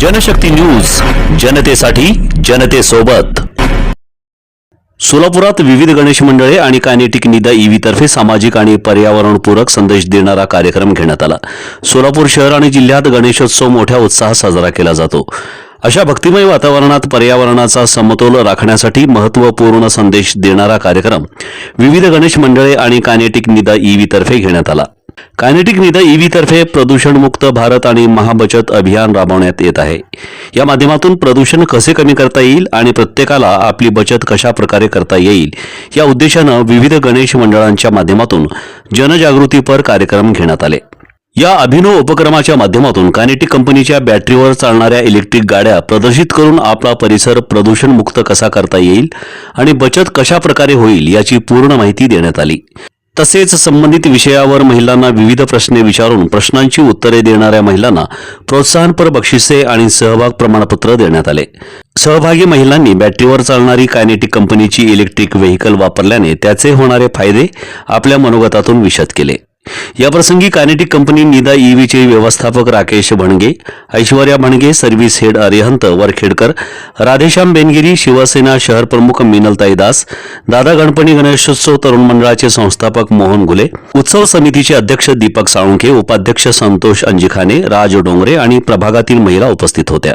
Janshakti news जनतेसाठी जनतेसोबत. सोलापुरात विविध गणेश मंडळे आणि कायनेटिक निदा ईव्हीतर्फे सामाजिक आणि पर्यावरणपूरक संदेश देणारा कार्यक्रम घेण्यात आला. सोलापूर शहर आणि जिल्ह्यात गणेशोत्सव मोठ्या उत्साहात साजरा केला जातो. अशा भक्तिमय वातावरणात पर्यावरणाचा समतोल राखण्यासाठी महत्त्वपूर्ण संदेश देणारा कार्यक्रम विविध गणेश मंडळे आणि कायनेटिक निदा ईव्हीतर्फे घेण्यात आला. कायनेटिक निदा ईव्ही तर्फे प्रदूषणमुक्त भारत आणि महाबचत अभियान राबवण्यात येत आहे. या माध्यमातून प्रदूषण कसे कमी करता येईल आणि प्रत्येकाला आपली बचत कशा प्रकारे करता येईल या उद्देशानं विविध गणेश मंडळांच्या माध्यमातून जनजागृतीपर कार्यक्रम घेण्यात आले. या अभिनव उपक्रमाच्या माध्यमातून कायनेटिक कंपनीच्या बॅटरीवर चालणाऱ्या इलेक्ट्रिक गाड्या प्रदर्शित करून आपला परिसर प्रदूषणमुक्त कसा करता येईल आणि बचत कशा प्रकारे होईल याची पूर्ण माहिती देण्यात आली. तसेच संबंधित विषयावर महिलांना विविध प्रश्ने विचारून प्रश्नांची उत्तरे देणाऱ्या महिलांना प्रोत्साहनपर बक्षिसे आणि सहभाग प्रमाणपत्र देण्यात आले. सहभागी महिलांनी बॅटरीवर चालणारी कायनेटिक कंपनीची इलेक्ट्रिक व्हेकल वापरल्याने त्याचे होणारे फायदे आपल्या मनोगतातून विशद केले. याप्रसंगी कायनेटिक कंपनी निदा ईव्हीचे व्यवस्थापक राकेश भणगे ऐश्वर्या भणगे सर्व्हिस हेड अरिहंत वरखेडकर राधेश्याम बेनगिरी शिवसेना शहर प्रमुख मिनलताई दास दादा गणपणी गणेशोत्सव तरुण मंडळाचे संस्थापक मोहन घुले उत्सव समितीचे अध्यक्ष दीपक साळुंखे उपाध्यक्ष संतोष अंजिखाने राज डोंगरे आणि प्रभागातील महिला उपस्थित होत्या.